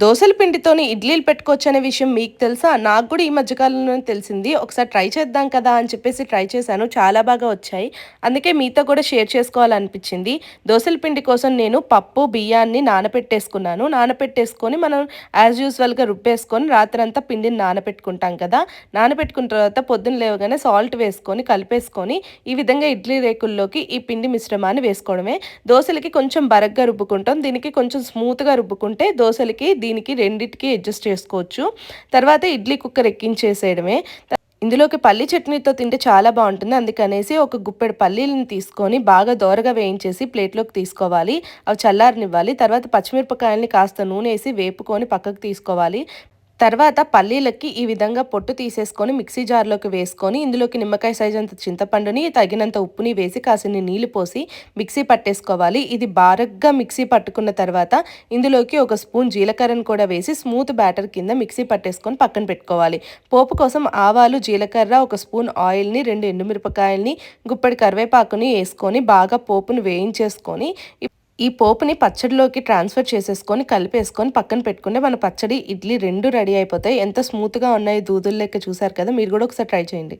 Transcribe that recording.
దోసల పిండితోని ఇడ్లీలు పెట్టుకోవచ్చు అనే విషయం మీకు తెలుసా? నాకు కూడా ఈ మధ్యకాలంలో తెలిసింది. ఒకసారి ట్రై చేద్దాం కదా అని చెప్పేసి ట్రై చేశాను. చాలా బాగా వచ్చాయి. అందుకే మీతో కూడా షేర్ చేసుకోవాలనిపించింది. దోసల పిండి కోసం నేను పప్పు బియ్యాన్ని నానపెట్టేసుకున్నాను. నానపెట్టేసుకొని మనం యాజ్ యూజువల్గా రుబ్బేసుకొని రాత్రంతా పిండిని నానపెట్టుకుంటాం కదా. నానపెట్టుకున్న తర్వాత పొద్దున్న లేవగానే సాల్ట్ వేసుకొని కలిపేసుకొని ఈ విధంగా ఇడ్లీ రేకుల్లోకి ఈ పిండి మిశ్రమాన్ని వేసుకోవడమే. దోశలకి కొంచెం బరగ్గా రుబ్బుకుంటాం. దీనికి కొంచెం స్మూత్గా రుబ్బుకుంటే దోశలకి దీనికి రెండింటికి అడ్జస్ట్ చేసుకోవచ్చు. తర్వాత ఇడ్లీ కుక్కర్ ఎక్కించేసేయడమే. ఇందులోకి పల్లి చట్నీతో తింటే చాలా బాగుంటుంది. అందుకనేసి ఒక గుప్పెడు పల్లీలను తీసుకొని బాగా దోరగా వేయించేసి ప్లేట్లోకి తీసుకోవాలి. అవి చల్లారనివ్వాలి. తర్వాత పచ్చిమిరపకాయలని కాస్త నూనె వేసి వేపుకొని పక్కకు తీసుకోవాలి. తర్వాత పల్లీలకి ఈ విధంగా పొట్టు తీసేసుకొని మిక్సీ జార్లోకి వేసుకొని ఇందులోకి నిమ్మకాయ సైజ్ అంత చింతపండుని తగినంత ఉప్పుని వేసి కాసిన్ని నీళ్ళు పోసి మిక్సీ పట్టేసుకోవాలి. ఇది బారగ్గా మిక్సీ పట్టుకున్న తర్వాత ఇందులోకి ఒక స్పూన్ జీలకర్రను కూడా వేసి స్మూత్ బ్యాటర్ కింద మిక్సీ పట్టేసుకొని పక్కన పెట్టుకోవాలి. పోపు కోసం ఆవాలు జీలకర్ర ఒక స్పూన్ ఆయిల్ని రెండు ఎండుమిరపకాయల్ని గుప్పడి కరివేపాకుని వేసుకొని బాగా పోపును వేయించేసుకొని ఈ పోపుని పచ్చడిలోకి ట్రాన్స్ఫర్ చేసేసుకొని కలిపేసుకొని పక్కన పెట్టుకుంటే మన పచ్చడి ఇడ్లీ రెండు రెడీ అయిపోతాయి. ఎంత స్మూత్గా ఉన్నాయి దూదులు లెక్క చూసారు కదా మీరు కూడా ఒకసారి ట్రై చేయండి.